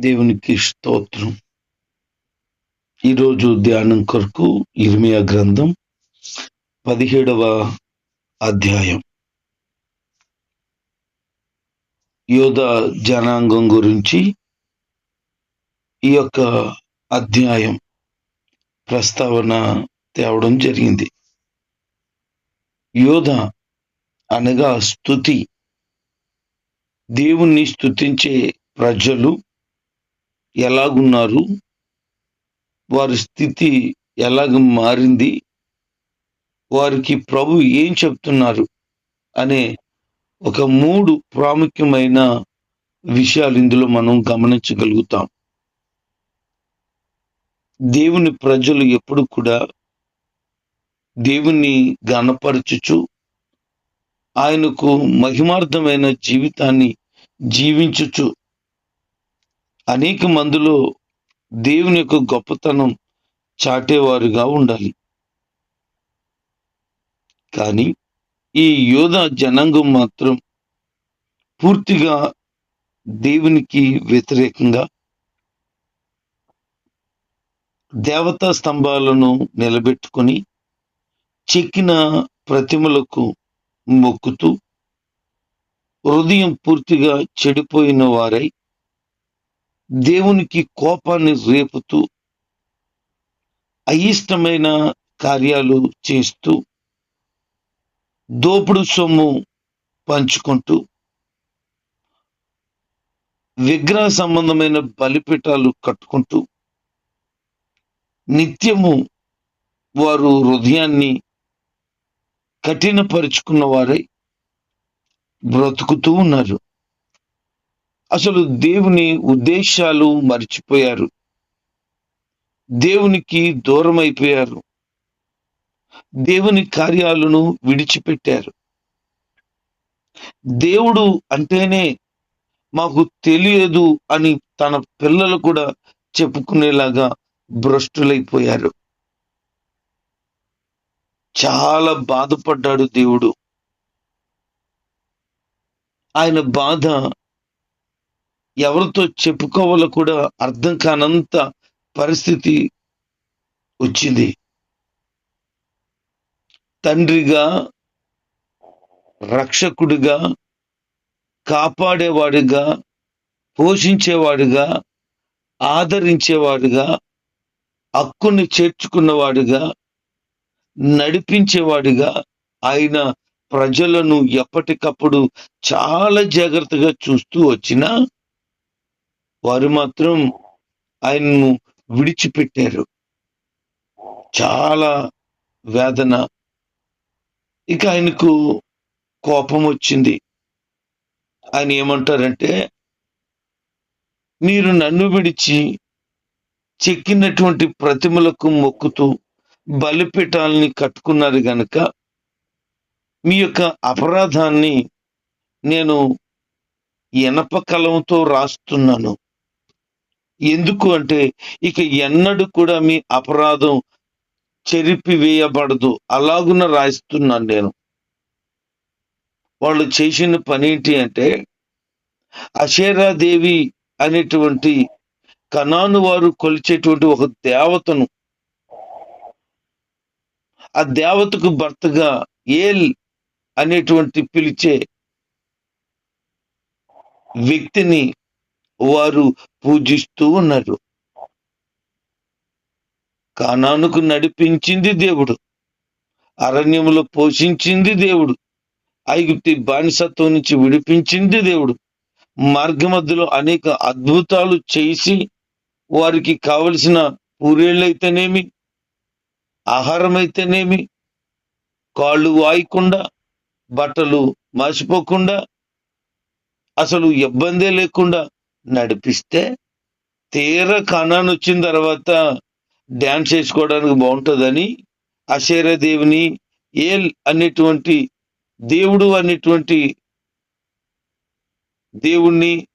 దేవునికి స్తోత్రం. ఈరోజు ధ్యానం కొరకు ఇర్మియా గ్రంథం పదిహేడవ అధ్యాయం. యోధ జనాంగం గురించి ఈ యొక్క అధ్యాయం ప్రస్తావన తేవడం జరిగింది. యోధ అనగా స్థుతి దేవుణ్ణి స్థుతించే ప్రజలు ఎలాగున్నారు? వారి స్థితి ఎలాగ మారింది? వారికి ప్రభు ఏం చెప్తున్నారు? అనే ఒక మూడు ప్రాముఖ్యమైన విషయాలు ఇందులో మనం గమనించగలుగుతాం. దేవుని ప్రజలు ఎప్పుడు కూడా దేవుని గణపరచుచు ఆయనకు మహిమార్థమైన జీవితాన్ని జీవించుచు అనేక మందిలో దేవుని యొక్క గొప్పతనం చాటేవారుగా ఉండాలి. కానీ ఈ యోధ జనాంగం మాత్రం పూర్తిగా దేవునికి వ్యతిరేకంగా దేవతా స్తంభాలను నిలబెట్టుకొని చెక్కిన ప్రతిమలకు మొక్కుతూ హృదయం పూర్తిగా చెడిపోయిన వారై దేవునికి కోపాన్ని రేపుతూ అయిష్టమైన కార్యాలు చేస్తూ దోపుడు సొమ్ము పంచుకుంటూ విగ్రహ సంబంధమైన బలిపీఠాలు కట్టుకుంటూ నిత్యము వారు హృదయాన్ని కఠినపరుచుకున్న వారై బ్రతుకుతూ ఉన్నారు. అసలు దేవుని ఉద్దేశాలు మర్చిపోయారు. దేవునికి దూరం అయిపోయారు దేవుని కార్యాలను విడిచిపెట్టారు. దేవుడు అంటేనే మాకు తెలియదు అని తన పిల్లలు కూడా చెప్పుకునేలాగా భ్రష్టులైపోయారు. చాలా బాధపడ్డాడు దేవుడు. ఆయన బాధ ఎవరితో చెప్పుకోవాలో కూడా అర్థం కానంత పరిస్థితి వచ్చింది. తండ్రిగా రక్షకుడిగా కాపాడేవాడిగా పోషించేవాడిగా ఆదరించేవాడిగా హక్కుని చేర్చుకున్నవాడిగా నడిపించేవాడిగా ఆయన ప్రజలను ఎప్పటికప్పుడు చాలా జాగ్రత్తగా చూస్తూ వచ్చినా వారు మాత్రం ఆయన్ను విడిచిపెట్టారు. చాలా వేదన. ఇక ఆయనకు కోపం వచ్చింది. ఆయన ఏమంటారంటే మీరు నన్ను విడిచి చెక్కినటువంటి ప్రతిమలకు మొక్కుతూ బలిపీఠాలని కట్టుకున్నారు గనక మీ యొక్క అపరాధాన్ని నేను ఎనప కలంతో రాస్తున్నాను. ఎందుకు అంటే ఇక ఎన్నడూ కూడా మీ అపరాధం చెరిపివేయబడదు. అలాగున రాయిస్తున్నాను నేను. వాళ్ళు చేసిన పని ఏంటి అంటే అషేరాదేవి అనేటువంటి కణాను వారు కొలిచేటువంటి ఒక దేవతను ఆ దేవతకు భర్తగా ఏల్ అనేటువంటి పిలిచే వ్యక్తిని వారు పూజిస్తూ ఉన్నారు. కానానుకు నడిపించింది దేవుడు. అరణ్యములో పోషించింది దేవుడు. ఐగుప్తి బానిసత్వం నుంచి విడిపించింది దేవుడు. మార్గ మధ్యలో అనేక అద్భుతాలు చేసి వారికి కావలసిన పూరేళ్ళైతేనేమి ఆహారం అయితేనేమి కాళ్ళు వాయకుండా బట్టలు మాసిపోకుండా అసలు ఇబ్బందే లేకుండా నడిపిస్తే తీర కణాన్ని వచ్చిన తర్వాత డ్యాన్స్ చేసుకోవడానికి బాగుంటుందని అశేరదేవిని ఏల్ అనేటువంటి దేవుడు అనేటువంటి దేవుణ్ణి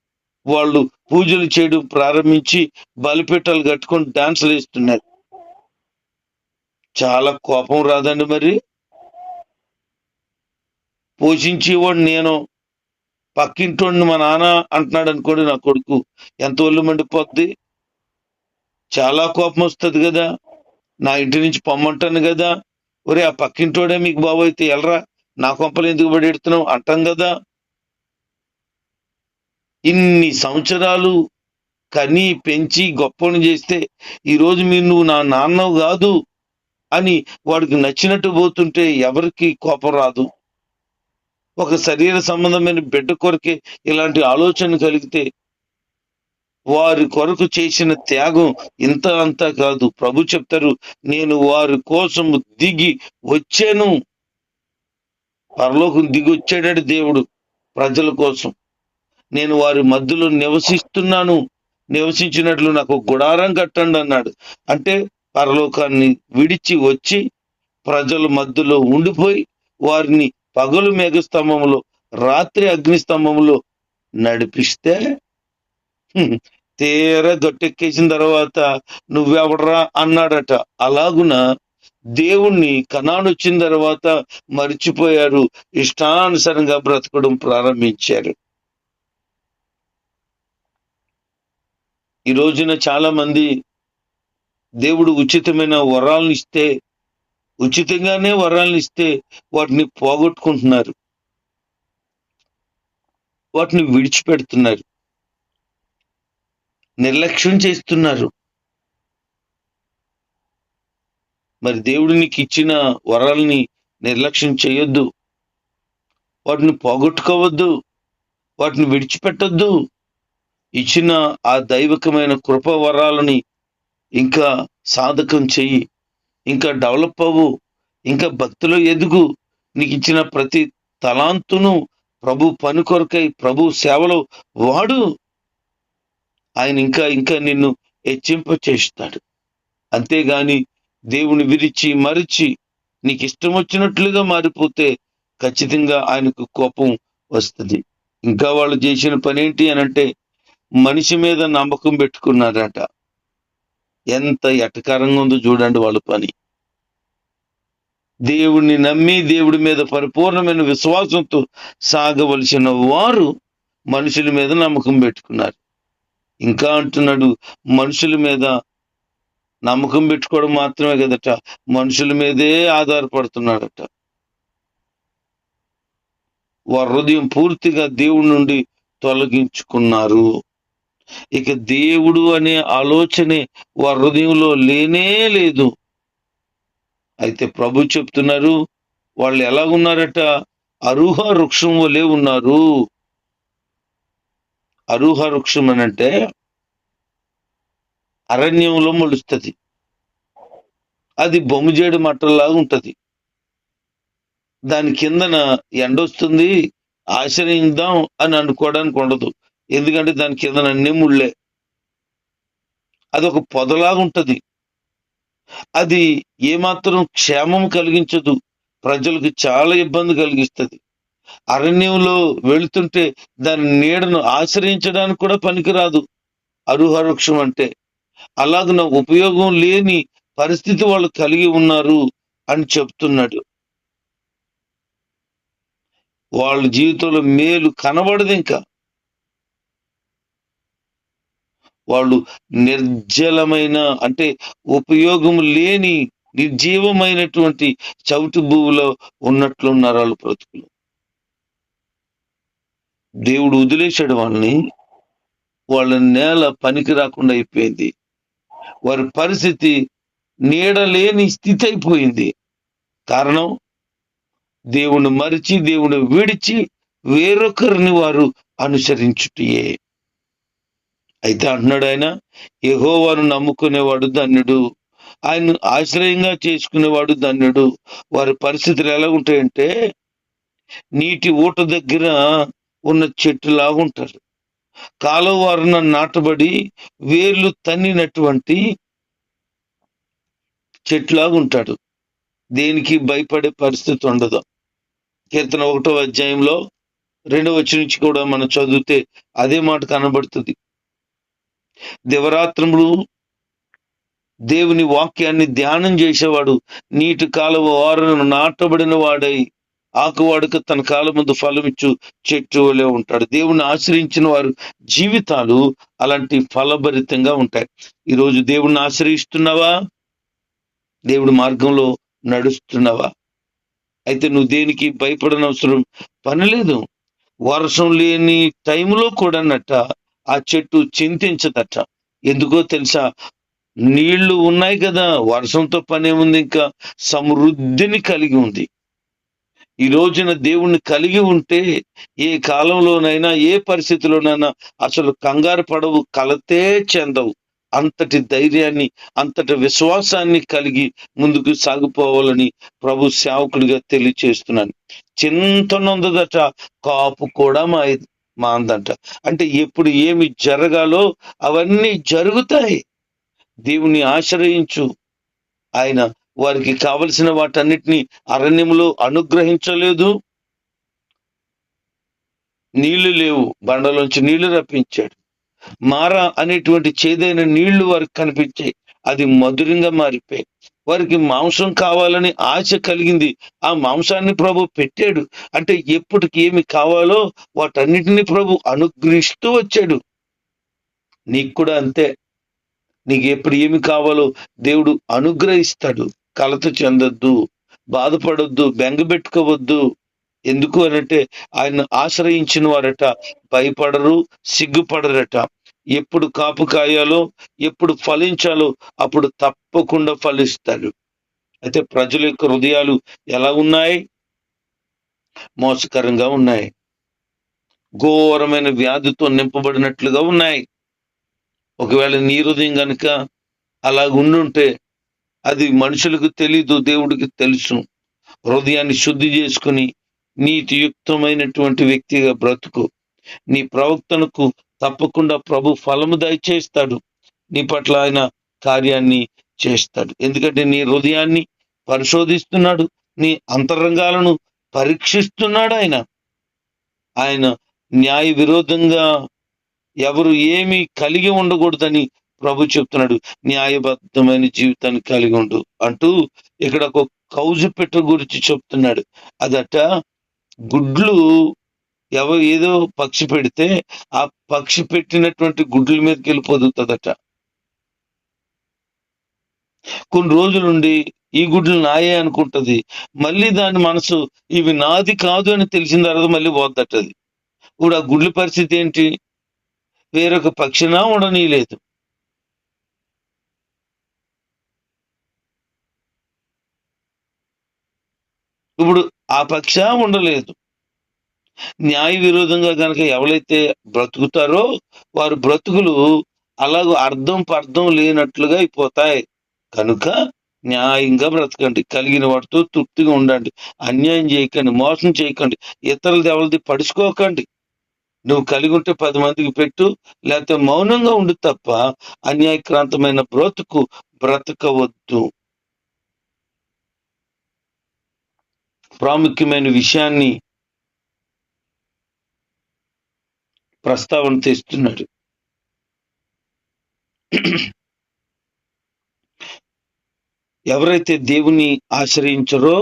వాళ్ళు పూజలు చేయడం ప్రారంభించి బలిపీఠాలు కట్టుకొని డాన్సులు వేస్తున్నారు. చాలా కోపం రాదండి మరి. పోషించేవాడు నేను పక్కింటోడిని మా నాన్న అంటున్నాడు అనుకోండి నా కొడుకు. ఎంత ఒళ్ళు మండిపోద్ది? చాలా కోపం వస్తుంది కదా. నా ఇంటి నుంచి పొమ్మంటాను కదా. ఒరే ఆ పక్కింటోడే మీకు బాబు అయితే ఎలరా నా కొంపలు ఎందుకు పడెడుతున్నావు అంటాం కదా. ఇన్ని సంవత్సరాలు కని పెంచి గొప్పని చేస్తే ఈరోజు మీరు నువ్వు నా నాన్నవు కాదు అని వాడికి నచ్చినట్టు పోతుంటే ఎవరికి కోపం రాదు. ఒక శరీర సంబంధమైన బిడ్డ కొరకే ఇలాంటి ఆలోచన కలిగితే వారి కొరకు చేసిన త్యాగం ఇంత అంతా కాదు. ప్రభు చెప్తారు నేను వారి కోసం దిగి వచ్చాను. పరలోకం దిగి వచ్చాడట దేవుడు ప్రజల కోసం. నేను వారి మధ్యలో నివసిస్తున్నాను. నివసించినట్లు నాకు గుడారం కట్టండి అన్నాడు. అంటే పరలోకాన్ని విడిచి వచ్చి ప్రజల మధ్యలో ఉండిపోయి వారిని పగలు మేఘస్తంభములు రాత్రి అగ్నిస్తంభములు నడిపిస్తే తీర గట్టెక్కేసిన తర్వాత నువ్వెవడరా అన్నాడట. అలాగున దేవుణ్ణి కనాను వచ్చిన తర్వాత మర్చిపోయారు. ఇష్టానుసారంగా బ్రతకడం ప్రారంభించారు. ఈ రోజున చాలా మంది దేవుడు ఉచితమైన వరాలను ఇస్తే ఉచితంగానే వరాలను ఇస్తే వాటిని పోగొట్టుకుంటున్నారు. వాటిని విడిచిపెడుతున్నారు. నిర్లక్ష్యం చేస్తున్నారు. మరి దేవుడు నీకు ఇచ్చిన వరాల్ని నిర్లక్ష్యం చేయొద్దు. వాటిని పోగొట్టుకోవద్దు. వాటిని విడిచిపెట్టొద్దు. ఇచ్చిన ఆ దైవికమైన కృప వరాలని ఇంకా సాధకం చెయ్యి. ఇంకా డెవలప్ అవ్వు ఇంకా భక్తిలో ఎదుగు. నీకు ఇచ్చిన ప్రతి తలాంతును ప్రభు పని కొరకై ప్రభు సేవలో వాడు. ఆయన ఇంకా ఇంకా నిన్ను హెచ్చింప చేస్తాడు. అంతేగాని దేవుని విరిచి మరిచి నీకు ఇష్టం వచ్చినట్లుగా మారిపోతే ఖచ్చితంగా ఆయనకు కోపం వస్తుంది. ఇంకా వాళ్ళు చేసిన పని ఏంటి అని అంటే మనిషి మీద నమ్మకం పెట్టుకున్నారట. ఎంత ఎటకారంగా ఉందో చూడండి వాళ్ళ పని. దేవుణ్ణి నమ్మి దేవుడి మీద పరిపూర్ణమైన విశ్వాసంతో సాగవలసిన వారు మనుషుల మీద నమ్మకం పెట్టుకున్నారు. ఇంకా అంటున్నాడు మనుషుల మీద నమ్మకం పెట్టుకోవడం మాత్రమే కదట మనుషుల మీదే ఆధారపడుతున్నాడట. వారి హృదయం పూర్తిగా దేవుడి నుండి తొలగించుకున్నారు. ఇక దేవుడు అనే ఆలోచనే వారి హృదయంలో లేనే లేదు. అయితే ప్రభు చెప్తున్నారు వాళ్ళు ఎలాగున్నారట అరుహ వృక్షం వలె ఉన్నారు. అరుహ వృక్షం అనంటే అరణ్యంలో మొలుస్తుంది. అది బొమ్మజేడు మట్టల్లాగా ఉంటది. దాని కిందన ఎండొస్తుంది ఆశ్రయిద్దాం అని అనుకోవడానికి ఉండదు. ఎందుకంటే దాని కింద అన్ని ముళ్ళే. అది ఒక పొదలాగా ఉంటుంది. అది ఏమాత్రం క్షేమం కలిగించదు. ప్రజలకు చాలా ఇబ్బంది కలిగిస్తుంది. అరణ్యంలో వెళుతుంటే దాని నీడను ఆశ్రయించడానికి కూడా పనికిరాదు. అరుహ వృక్షం అంటే. అలాగ ఉపయోగం లేని పరిస్థితి వాళ్ళు కలిగి ఉన్నారు అని చెప్తున్నాడు. వాళ్ళ జీవితంలో మేలు కనబడదు ఇంకా. వాళ్ళు నిర్జలమైన అంటే ఉపయోగం లేని నిర్జీవమైనటువంటి చవిటి భూమిలో ఉన్నట్లున్నారు వాళ్ళు బ్రతుకులు. దేవుడు వదిలేశాడు వాళ్ళని. వాళ్ళ నేల పనికి రాకుండా అయిపోయింది. వారి పరిస్థితి నీడలేని స్థితి అయిపోయింది. కారణం దేవుని మరిచి దేవుని విడిచి వేరొకరిని వారు అనుసరించుటయే. అయితే అంటున్నాడు ఆయన యహోవాను నమ్ముకునేవాడు ధన్యుడు ఆయన ఆశ్రయంగా చేసుకునేవాడు ధన్యుడు. వారి పరిస్థితులు ఎలా ఉంటాయంటే నీటి ఊట దగ్గర ఉన్న చెట్టులాగా ఉంటారు. కాలువారున నాటబడి వేర్లు తన్నినటువంటి చెట్టులాగా ఉంటాడు. దేనికి భయపడే పరిస్థితి ఉండదు. కీర్తన ఒకటో అధ్యాయంలో రెండవ వచ్చి నుంచి కూడా మనం చదివితే అదే మాట కనబడుతుంది. దివరాత్రములు దేవుని వాక్యాన్ని ధ్యానం చేసేవాడు నీటి కాలువ వారును నాటబడిన వాడై ఆకువాడుకు తన కాలం ముందు ఫలమిచ్చు చెట్టు వలె ఉంటాడు. దేవుని ఆశ్రయించిన వారు జీవితాలు అలాంటి ఫలభరితంగా ఉంటాయి. ఈరోజు దేవుణ్ణి ఆశ్రయిస్తున్నావా? దేవుడి మార్గంలో నడుస్తున్నావా? అయితే నువ్వు దేనికి భయపడనవసరం పని లేదు. వర్షం లేని టైంలో కూడా నట్ట ఆ చెట్టు చింతించదట. ఎందుకో తెలుసా? నీళ్ళు ఉన్నాయి కదా వర్షంతో పనే ఉంది ఇంకా సమృద్ధిని కలిగి ఉంది. ఈ రోజున దేవుణ్ణి కలిగి ఉంటే ఏ కాలంలోనైనా ఏ పరిస్థితిలోనైనా అసలు కంగారు పడవు కలతే చెందవు. అంతటి ధైర్యాన్ని అంతటి విశ్వాసాన్ని కలిగి ముందుకు సాగిపోవాలని ప్రభు సేవకుడిగా తెలియచేస్తున్నాను. చింతనుందదట కాపు కూడా మా మాందంట. అంటే ఎప్పుడు ఏమి జరగాలో అవన్నీ జరుగుతాయి. దేవుని ఆశ్రయించు. ఆయన వారికి కావలసిన వాటన్నిటిని అరణ్యంలో అనుగ్రహించలేదు. నీళ్ళు లేవు. బండలోంచి నీళ్ళు రప్పించాడు. మారా అనేటువంటి చేదైన నీళ్ళు వారికి కనిపించాయి. అది మధురంగా మారిపోయాయి. వారికి మాంసం కావాలని ఆశ కలిగింది. ఆ మాంసాన్ని ప్రభు పెట్టాడు. అంటే ఎప్పటికి ఏమి కావాలో వాటన్నిటిని ప్రభు అనుగ్రహిస్తూ వచ్చాడు. నీకు కూడా అంతే. నీకు ఎప్పుడు ఏమి కావాలో దేవుడు అనుగ్రహిస్తాడు. కలత చెందొద్దు. బాధపడొద్దు. బెంగబెట్టుకోవద్దు ఎందుకు అనంటే ఆయన ఆశ్రయించిన వారట. భయపడరు సిగ్గుపడరట. ఎప్పుడు కాపు కాయాలో ఎప్పుడు ఫలించాలో అప్పుడు తప్పకుండా ఫలిస్తాడు. అయితే ప్రజల యొక్క హృదయాలు ఎలా ఉన్నాయి? మోసకరంగా ఉన్నాయి. ఘోరమైన వ్యాధితో నింపబడినట్లుగా ఉన్నాయి. ఒకవేళ నీ హృదయం కనుక అలా ఉండుంటే అది మనుషులకు తెలీదు దేవుడికి తెలుసు. హృదయాన్ని శుద్ధి చేసుకుని నీతియుక్తమైనటువంటి వ్యక్తిగా బ్రతుకు. నీ ప్రవక్తనకు తప్పకుండా ప్రభు ఫలము దయచేస్తాడు. నీ పట్ల ఆయన కార్యాన్ని చేస్తాడు. ఎందుకంటే నీ హృదయాన్ని పరిశోధిస్తున్నాడు. నీ అంతరంగాలను పరీక్షిస్తున్నాడు ఆయన. ఆయన న్యాయ విరోధంగా ఎవరు ఏమి కలిగి ఉండకూడదని ప్రభు చెప్తున్నాడు. న్యాయబద్ధమైన జీవితాన్ని కలిగి ఉండు అంటూ ఇక్కడ ఒక కౌజు పెట్ట గురించి చెప్తున్నాడు. అదట గుడ్లు ఎవరు ఏదో పక్షి పెడితే ఆ పక్షి పెట్టినటువంటి గుడ్ల మీదకి వెళ్ళి పొదుగుతుందట కొన్ని రోజులుండి ఈ గుడ్లు నాయే అనుకుంటది. మళ్ళీ దాని మనసు ఇవి నాది కాదు అని తెలిసిన తర్వాత మళ్ళీ పోద్దటది ఇప్పుడు ఆ గుడ్ల పరిస్థితి ఏంటి? వేరొక పక్షినా ఉండనీయలేదు. ఇప్పుడు ఆ పక్ష ఉండలేదు. న్యాయ విరోధంగా కనుక ఎవరైతే బ్రతుకుతారో వారు బ్రతుకులు అలాగ అర్థం పర్థం లేనట్లుగా అయిపోతాయి. కనుక న్యాయంగా బ్రతకండి. కలిగిన వాటితో తృప్తిగా ఉండండి. అన్యాయం చేయకండి. మోసం చేయకండి. ఇతరులది ఎవరిది పడుచుకోకండి. నువ్వు కలిగి ఉంటే పది మందికి పెట్టు. లేకపోతే మౌనంగా ఉండు తప్ప అన్యాయక్రాంతమైన బ్రతుకు బ్రతకవద్దు. ప్రాముఖ్యమైన విషయాన్ని ప్రస్తావన తెస్తున్నాడు. ఎవరైతే దేవుని ఆశ్రయించరో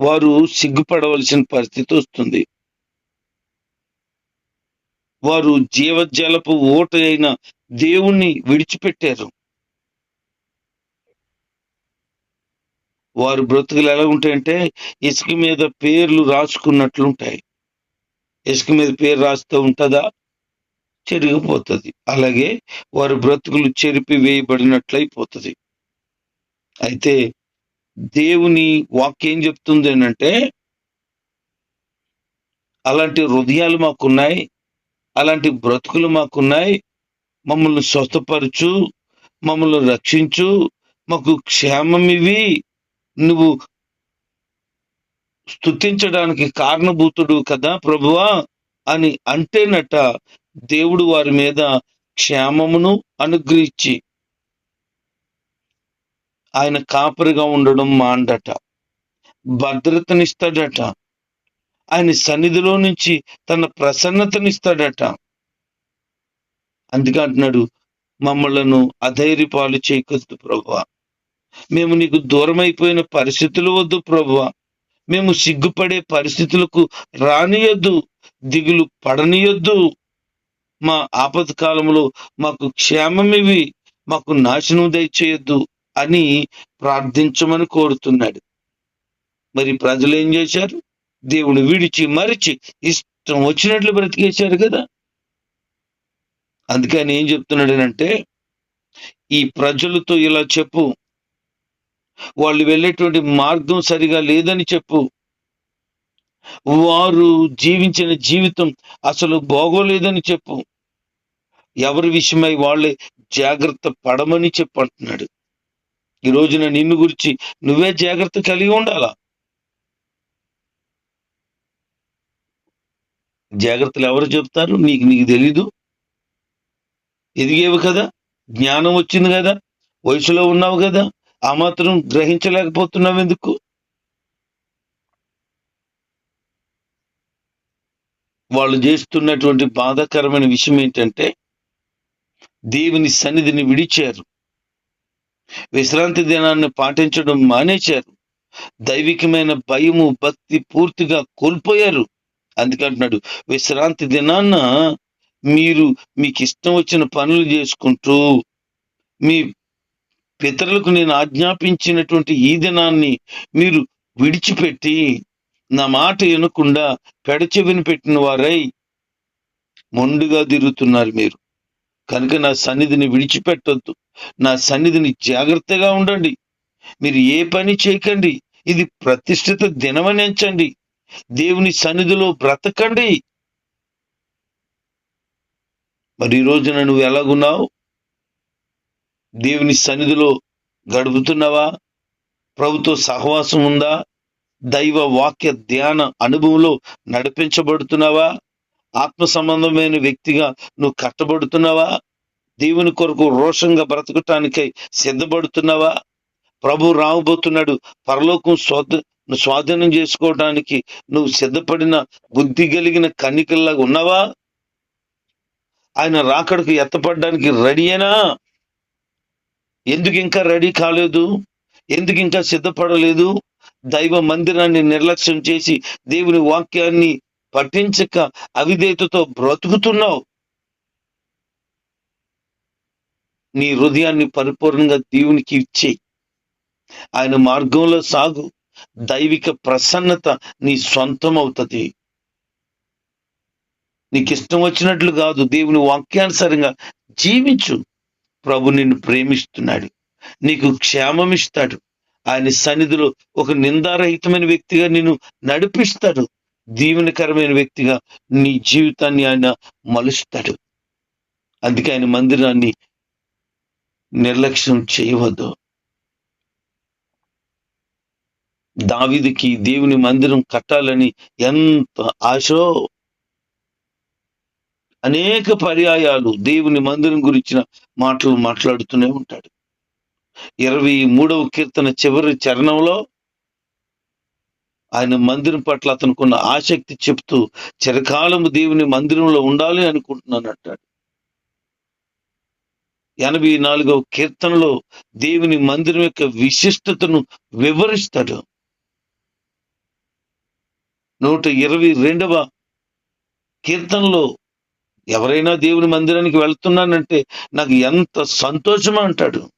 వారు సిగ్గుపడవలసిన పరిస్థితి వస్తుంది. వారు జీవజలపు ఓట అయిన దేవుణ్ణి విడిచిపెట్టారు. వారు బ్రతుకులు ఎలా ఉంటాయంటే ఇసుక మీద పేర్లు రాసుకున్నట్లుంటాయి. ఇసుక మీద పేరు రాస్తూ ఉంటుందా? చెరిగిపోతుంది. అలాగే వారి బ్రతుకులు చెరిపి వేయబడినట్లయిపోతుంది. అయితే దేవుని వాక్యం చెప్తుంది ఏంటంటే అలాంటి హృదయాలు మాకున్నాయి అలాంటి బ్రతుకులు మాకున్నాయి. మమ్మల్ని స్వస్థపరచు మమ్మల్ని రక్షించు. మాకు క్షేమం ఇవి నువ్వు స్తుతించడానికి కారణభూతుడు కదా ప్రభువా? అని అంటేనట దేవుడు వారి మీద క్షేమమును అనుగ్రహించి ఆయన కాపరిగా ఉండడం మాండట. భద్రతనిస్తాడట. ఆయన సన్నిధిలో నుంచి తన ప్రసన్నతనిస్తాడట. అందుకే అంటున్నాడు మమ్మలను అధైర్యపాలు చేయకొద్దు ప్రభువ. మేము నీకు దూరం అయిపోయిన పరిస్థితులు వద్దు ప్రభువా. మేము సిగ్గుపడే పరిస్థితులకు రానియొద్దు దిగులు పడనియొద్దు. మా ఆపద కాలంలో మాకు క్షేమమివి మాకు నాశనం దయచేయొద్దు అని ప్రార్థించమని కోరుతున్నాడు. మరి ప్రజలు ఏం చేశారు? దేవుడు విడిచి మరిచి ఇష్టం వచ్చినట్లు బ్రతికేశారు కదా. అందుకని ఏం చెప్తున్నాడు అంటే ఈ ప్రజలతో ఇలా చెప్పు వాళ్ళు వెళ్ళేటువంటి మార్గం సరిగా లేదని చెప్పు. వారు జీవించిన జీవితం అసలు బాగోలేదని చెప్పు. ఎవరి విషయమై వాళ్ళే జాగ్రత్త పడమని చెప్పు అంటున్నాడు. ఈ రోజున నిన్ను గురించి నువ్వే జాగ్రత్త కలిగి ఉండాలా? జాగ్రత్తలు ఎవరు చెప్తారు నీకు నీకు తెలీదు? ఎదిగేవు కదా? జ్ఞానం వచ్చింది కదా? వయసులో ఉన్నావు కదా? ఆ మాత్రం గ్రహించలేకపోతున్నావు ఎందుకు వాళ్ళు చేస్తున్నటువంటి బాధాకరమైన విషయం ఏంటంటే దేవుని సన్నిధిని విడిచారు. విశ్రాంతి దినాన్ని పాటించడం మానేశారు. దైవికమైన భయము భక్తి పూర్తిగా కోల్పోయారు. అందుకంటున్నాడు విశ్రాంతి దినాన్న మీరు మీకు ఇష్టం వచ్చిన పనులు చేసుకుంటూ మీ పితరులకు నేను ఆజ్ఞాపించినటువంటి ఈ దినాన్ని మీరు విడిచిపెట్టి నా మాట వినకుండా పెడచెవిని పెట్టిన వారై మొండుగా తిరుగుతున్నారు మీరు. కనుక నా సన్నిధిని విడిచిపెట్టొద్దు. నా సన్నిధిని జాగ్రత్తగా ఉండండి. మీరు ఏ పని చేయకండి. ఇది ప్రతిష్ఠిత దినమని ఎంచండి. దేవుని సన్నిధిలో బ్రతకండి. మరి ఈ రోజున నువ్వు ఎలాగున్నావు? దేవుని సన్నిధిలో గడుపుతున్నావా? ప్రభుతో సహవాసం ఉందా? దైవ వాక్య ధ్యాన అనుభవంలో నడిపించబడుతున్నావా? ఆత్మ సంబంధమైన వ్యక్తిగా నువ్వు కట్టబడుతున్నావా? దేవుని కొరకు రోషంగా బ్రతకటానికై సిద్ధపడుతున్నావా? ప్రభు రాబోతున్నాడు. పరలోకం స్వాధ స్వాధీనం చేసుకోవడానికి నువ్వు సిద్ధపడిన బుద్ధి కలిగిన కన్నికల్లాగా ఉన్నావా? ఆయన రాకడకు ఎత్తపడడానికి రెడీయేనా ఎందుకు ఇంకా రెడీ కాలేదు? ఎందుకు ఇంకా సిద్ధపడలేదు? దైవ మందిరాన్ని నిర్లక్ష్యం చేసి దేవుని వాక్యాన్ని పఠించక అవిధేయతతో బ్రతుకుతున్నావు? నీ హృదయాన్ని పరిపూర్ణంగా దేవునికి ఇచ్చే ఆయన మార్గంలో సాగు. దైవిక ప్రసన్నత నీ సొంతం అవుతుంది నీకు ఇష్టం వచ్చినట్లు కాదు. దేవుని వాక్యానుసారంగా జీవించు. ప్రభు నిన్ను ప్రేమిస్తున్నాడు. నీకు క్షేమం ఇస్తాడు ఆయన సన్నిధిలో ఒక నిందారహితమైన వ్యక్తిగా నిన్ను నడిపిస్తాడు. దీవెనకరమైన వ్యక్తిగా నీ జీవితాన్ని ఆయన మలుస్తాడు. అందుకే ఆయన మందిరాన్ని నిర్లక్ష్యం చేయవద్దు. దావిదికి దేవుని మందిరం కట్టాలని ఎంత ఆశో? అనేక పర్యాయాలు దేవుని మందిరం గురించిన మాటలు మాట్లాడుతూనే ఉంటాడు. ఇరవై మూడవ కీర్తన చివరి చరణంలో ఆయన మందిరం పట్ల అతనుకున్న ఆసక్తి చెప్తూ చిరకాలము దేవుని మందిరంలో ఉండాలి అనుకుంటున్నాను అంటాడు. ఎనభై నాలుగవ కీర్తనలో దేవుని మందిరం యొక్క విశిష్టతను వివరిస్తాడు. నూట ఇరవై రెండవ కీర్తనలో ఎవరైనా దేవుని మందిరానికి వెళ్తున్నానంటే నాకు ఎంత సంతోషమా అంటాడు.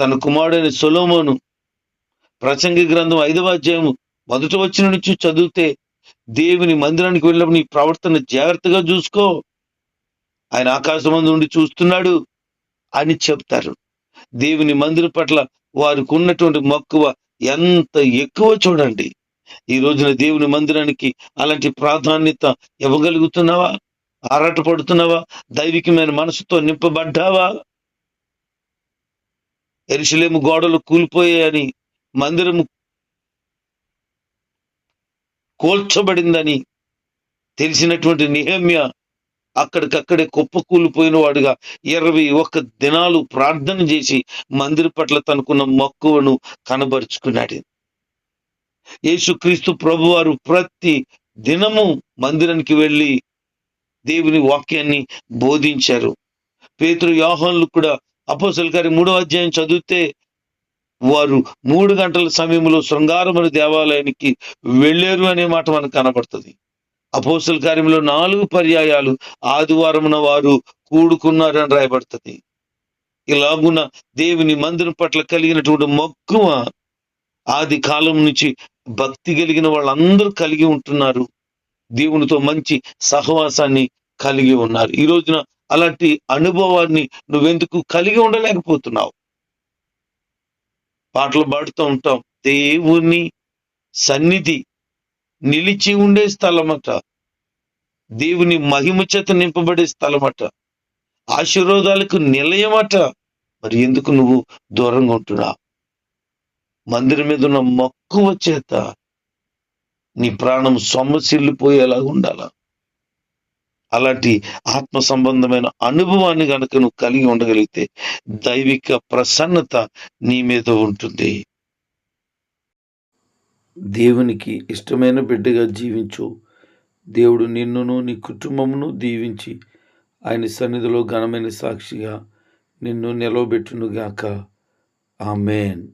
తన కుమారుడైన సొలోమోను ప్రసంగి గ్రంథం ఐదవ అధ్యాయము మొదట వచ్చిన నుంచి చదివితే దేవుని మందిరానికి వెళ్ళినప్పుడు నీ ప్రవర్తన జాగ్రత్తగా చూసుకో. ఆయన ఆకాశం మందు ఉండి చూస్తున్నాడు అని చెప్తారు. దేవుని మందిరం పట్ల వారికి ఉన్నటువంటి మక్కువ ఎంత ఎక్కువ చూడండి. ఈ రోజున దేవుని మందిరానికి అలాంటి ప్రాధాన్యత ఇవ్వగలుగుతున్నావా? ఆరాటపడుతున్నావా దైవికమైన మనసుతో నింపబడ్డావా? ఎరుసలేము గోడలు కూలిపోయాయని మందిరము కోల్చబడిందని తెలిసినటువంటి నిహమ్య అక్కడికక్కడే కుప్ప కూలిపోయిన వాడుగా ఇరవై ఒక్క దినాలు ప్రార్థన చేసి మందిర పట్ల తనకున్న మక్కువను కనబరుచుకున్నాడు. యేసుక్రీస్తు ప్రభువారు ప్రతి దినము మందిరానికి వెళ్ళి దేవుని వాక్యాన్ని బోధించారు. పేతురు యోహాన్లు కూడా అపోసల గారి మూడో అధ్యాయం చదివితే వారు మూడు గంటల సమయంలో శృంగారముని దేవాలయానికి వెళ్ళారు అనే మాట మనకు కనబడుతుంది. అపోసల కార్యంలో నాలుగు పర్యాయాలు ఆదివారమున వారు కూడుకున్నారని రాయబడుతుంది. ఇలాగున దేవుని మందిరం పట్ల కలిగినటువంటి మక్కువ ఆది కాలం నుంచి భక్తి కలిగిన వాళ్ళందరూ కలిగి ఉంటున్నారు. దేవునితో మంచి సహవాసాన్ని కలిగి ఉన్నారు. ఈ రోజున అలాంటి అనుభవాన్ని నువ్వెందుకు కలిగి ఉండలేకపోతున్నావు? పాటలు పాడుతూ ఉంటాం. దేవుని సన్నిధి నిలిచి ఉండే స్థలమట. దేవుని మహిమ చేత నింపబడే స్థలమట. ఆశీర్వాదాలకు నిలయమట. మరి ఎందుకు నువ్వు దూరంగా ఉంటున్నావు? మందిరం మీద ఉన్న మక్కువ చేత నీ ప్రాణం సొమ్మసిల్లిపోయేలాగా ఉండాలా? అలాంటి ఆత్మ సంబంధమైన అనుభవాన్ని కనుక నువ్వు కలిగి ఉండగలిగితే దైవిక ప్రసన్నత నీ మీద ఉంటుంది. దేవునికి ఇష్టమైన బిడ్డగా జీవించు. దేవుడు నిన్నును నీ కుటుంబమును దీవించి ఆయన సన్నిధిలో ఘనమైన సాక్షిగా నిన్ను నిలవబెట్టునుగాక. ఆమెన్.